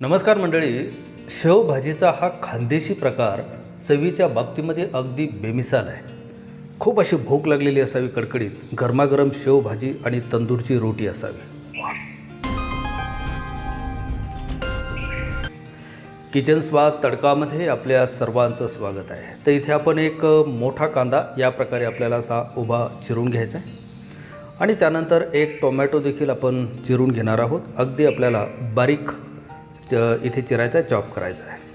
नमस्कार मंडळी. शेवभाजीचा हा खानदेशी प्रकार चवीच्या बाबतीमध्ये अगदी बेमिसाल आहे. खूप अशी भूक लागलेली असावी कडकडीत गरमागरम शेवभाजी आणि तंदूरची रोटी असावी. किचन स्वाद तडकामध्ये आपल्या सर्वांचं स्वागत आहे. तर इथे आपण एक मोठा कांदा या प्रकारे आपल्याला असा उभा चिरून घ्यायचा आहे. आणि त्यानंतर एक टोमॅटो देखील आपण चिरून घेणार आहोत. अगदी आपल्याला बारीक इथे चिरायचा आहे चॉप करायचा आहे.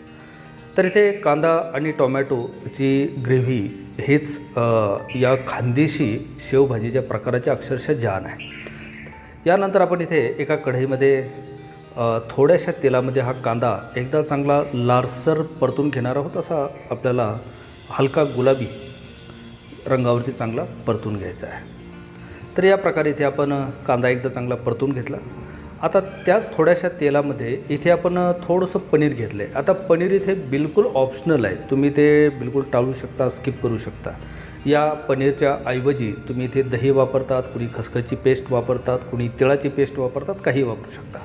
तर इथे कांदा आणि टोमॅटोची ग्रेव्ही हेच या खानदेशी शेवभाजीच्या प्रकाराचे अक्षरशः जान आहे. यानंतर आपण इथे एका कढईमध्ये थोड्याशा तेलामध्ये हा कांदा एकदा चांगला लारसर परतून घेणार आहोत असा आपल्याला हलका गुलाबी रंगावरती चांगला परतून घ्यायचा आहे. तर या प्रकारे इथे आपण कांदा एकदा चांगला परतून घेतला. आता त्याच थोड्याशा तेलामध्ये इथे आपण थोडंसं पनीर घेतलं आहे आता पनीर इथे बिलकुल ऑप्शनल आहे. तुम्ही ते बिलकुल टाळू शकता स्किप करू शकता. या पनीरच्या ऐवजी तुम्ही इथे दही वापरतात कुणी खसखसची पेस्ट वापरतात कुणी तिळाची पेस्ट वापरतात काही वापरू शकता.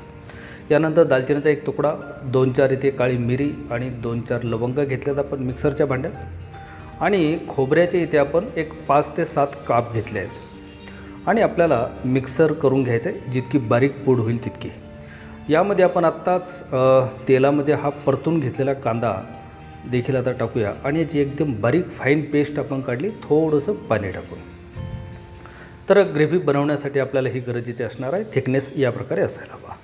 यानंतर दालचिनीचा एक तुकडा दोन चार इथे काळी मिरी आणि दोन चार लवंग घेतल्यात आपण मिक्सरच्या भांड्यात. आणि खोबऱ्याचे इथे आपण एक पाच ते सात काप घेतले आहेत आणि आपल्याला मिक्सर करून घ्यायचं आहे जितकी बारीक पूड होईल तितकी. यामध्ये आपण आत्ताच तेलामध्ये हा परतून घेतलेला कांदा देखील आता टाकूया आणि याची एकदम बारीक फाईन पेस्ट आपण काढली थोडंसं पाणी टाकून. तर ग्रेव्ही बनवण्यासाठी आपल्याला ही गरजेची असणार आहे थिकनेस या प्रकारे असायला हवा.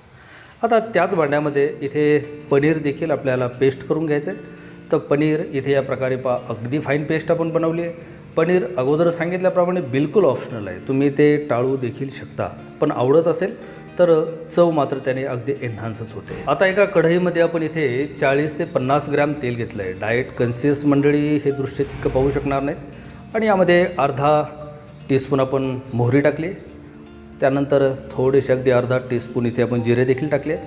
आता त्याच भांड्यामध्ये इथे पनीर देखील आपल्याला पेस्ट करून घ्यायचं आहे तर पनीर इथे या प्रकारे पा अगदी फाईन पेस्ट आपण बनवली आहे. पनीर अगोदर सांगितल्याप्रमाणे बिलकुल ऑप्शनल आहे. तुम्ही ते टाळू देखील शकता. पण आवडत असेल तर चव मात्र त्याने अगदी एन्हान्सच होते. आता एका कढईमध्ये आपण इथे चाळीस ते पन्नास ग्रॅम तेल घेतलं आहे डाएट कन्सियस मंडळी हे दृश्य तितकं पाहू शकणार नाहीत. आणि यामध्ये अर्धा टीस्पून आपण मोहरी टाकली. त्यानंतर थोडेसे अगदी अर्धा टीस्पून इथे आपण जिरे देखील टाकले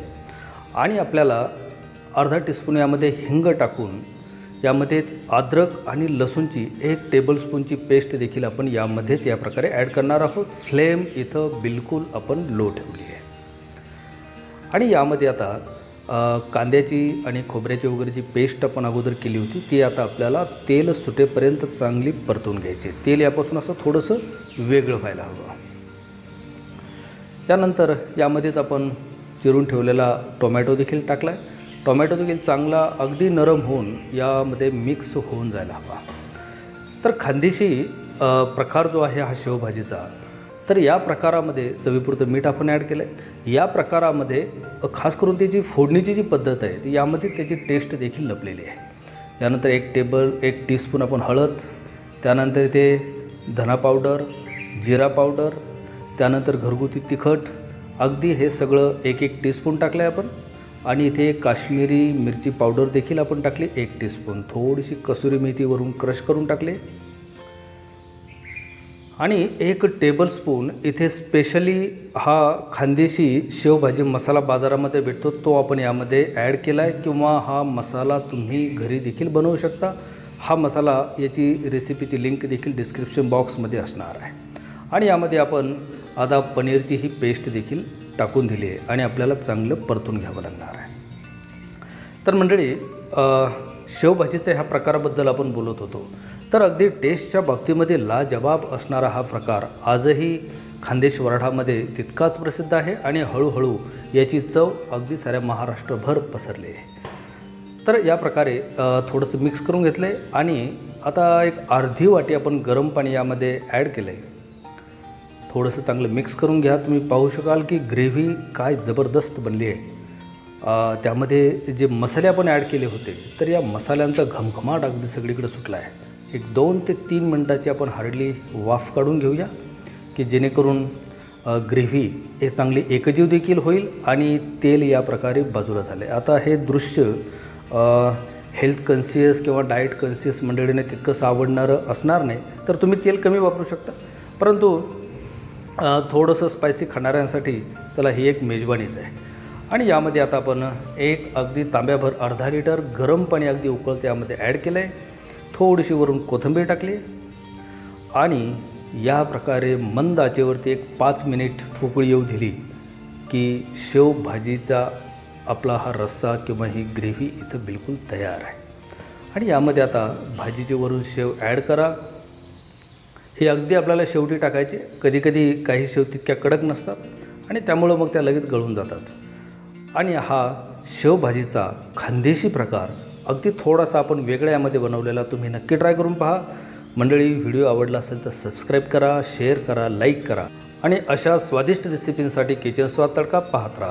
आणि आपल्याला अर्धा टीस्पून यामध्ये हिंग टाकून यामध्येच अद्रक आणि लसूणची एक टेबलस्पूनची पेस्ट देखील आपण यामध्येच या प्रकारे ॲड करणार आहोत. फ्लेम इथं बिलकुल आपण लो ठेवली आहे. आणि यामध्ये आता कांद्याची आणि खोबऱ्याची वगैरे जी पेस्ट आपण अगोदर केली होती ती आता आपल्याला तेल सुटेपर्यंत चांगली परतून घ्यायची तेल यापासून असं थोडंसं वेगळं व्हायला हवं. त्यानंतर यामध्येच आपण चिरून ठेवलेला टोमॅटो देखील टाकला आहे टोमॅटो देखील चांगला अगदी नरम होऊन यामध्ये मिक्स होऊन जायला हवा. तर खानदेशी प्रकार जो आहे हा शेवभाजीचा तर या प्रकारामध्ये चवीपुरतं मीठ आपण ॲड केलं आहे या प्रकारामध्ये खास करून त्याची फोडणीची जी पद्धत आहे ती यामध्ये त्याची टेस्ट देखील लपलेली आहे. यानंतर एक टेबल एक टीस्पून आपण हळद त्यानंतर ते धना पावडर जिरा पावडर त्यानंतर घरगुती तिखट अगदी हे सगळं एक एक टीस्पून टाकलं आहे आपण. आणि इथे काश्मीरी मिरची पावडर देखील आपण टाकली एक टीस्पून थोडीशी कसुरी मेथीवरून क्रश करून टाकले. आणि एक टेबलस्पून इथे स्पेशली हा खानदेशी शेवभाजी मसाला बाजारामध्ये भेटतो तो आपण यामध्ये ॲड केला आहे किंवा हा मसाला तुम्ही घरी देखील बनवू शकता. हा मसाला याची रेसिपीची लिंक देखील डिस्क्रिप्शन बॉक्समध्ये असणार आहे. आणि यामध्ये आपण आता पनीरची ही पेस्ट देखील टाकून दिली आहे आणि आपल्याला चांगलं परतून घ्यावं लागणार आहे. तर मंडळी शेवभाजीच्या ह्या प्रकाराबद्दल आपण बोलत होतो. तर अगदी टेस्टच्या बाबतीमध्ये लाजवाब असणारा हा प्रकार आजही खानदेश वराडामध्ये तितकाच प्रसिद्ध आहे आणि हळूहळू याची चव अगदी साऱ्या महाराष्ट्रभर पसरली आहे. तर या प्रकारे थोडंसं मिक्स करून घेतलं आहे आणि आता एक अर्धी वाटी आपण गरम पाणी यामध्ये ॲड केलं आहे थोडंसं चांगलं मिक्स करून घ्या. तुम्ही पाहू शकाल की ग्रेव्ही काय जबरदस्त बनली आहे. त्यामध्ये जे मसाले आपण ॲड केले होते तर या मसाल्यांचा घमघमाट अगदी सगळीकडे सुटला आहे एक दोन ते तीन मिनटाची आपण हार्डली वाफ काढून घेऊया की जेणेकरून ग्रेव्ही हे चांगली एकजीव देखील होईल आणि तेल या प्रकारे बाजूला झाले आता हे दृश्य हेल्थ कन्सियस किंवा डाएट कन्सियस मंडळीने तितकंसं आवडणारं असणार नाही तर तुम्ही तेल कमी वापरू शकता. परंतु थोडंसं स्पायसी खाणाऱ्यांसाठी चला ही एक मेजवानीच आहे. आणि यामध्ये आता आपण एक अगदी तांब्याभर अर्धा लिटर गरम पाणी अगदी उकळते यामध्ये ॲड केलं आहे थोडीशी वरून कोथिंबीर टाकली. आणि या प्रकारे मंद आचेवरती एक पाच मिनिट उकळी येऊ दिली की शेवभाजीचा आपला हा रस्सा किंवा ही ग्रेव्ही इथं बिलकुल तयार आहे. आणि यामध्ये आता भाजीचे वरून शेव ॲड करा. हे अगदी आपल्याला शेवटी टाकायचे. कधीकधी काही शेव तितक्या कडक नसतात आणि त्यामुळं मग त्या लगेच गळून जातात. आणि हा शेवभाजीचा खानदेशी प्रकार अगदी थोडासा आपण वेगळ्या यामध्ये बनवलेला तुम्ही नक्की ट्राय करून पहा. मंडळी व्हिडिओ आवडला असेल तर सबस्क्राईब करा शेअर करा लाईक करा आणि अशा स्वादिष्ट रेसिपींसाठी किचन स्वाद तडका पाहत राहा.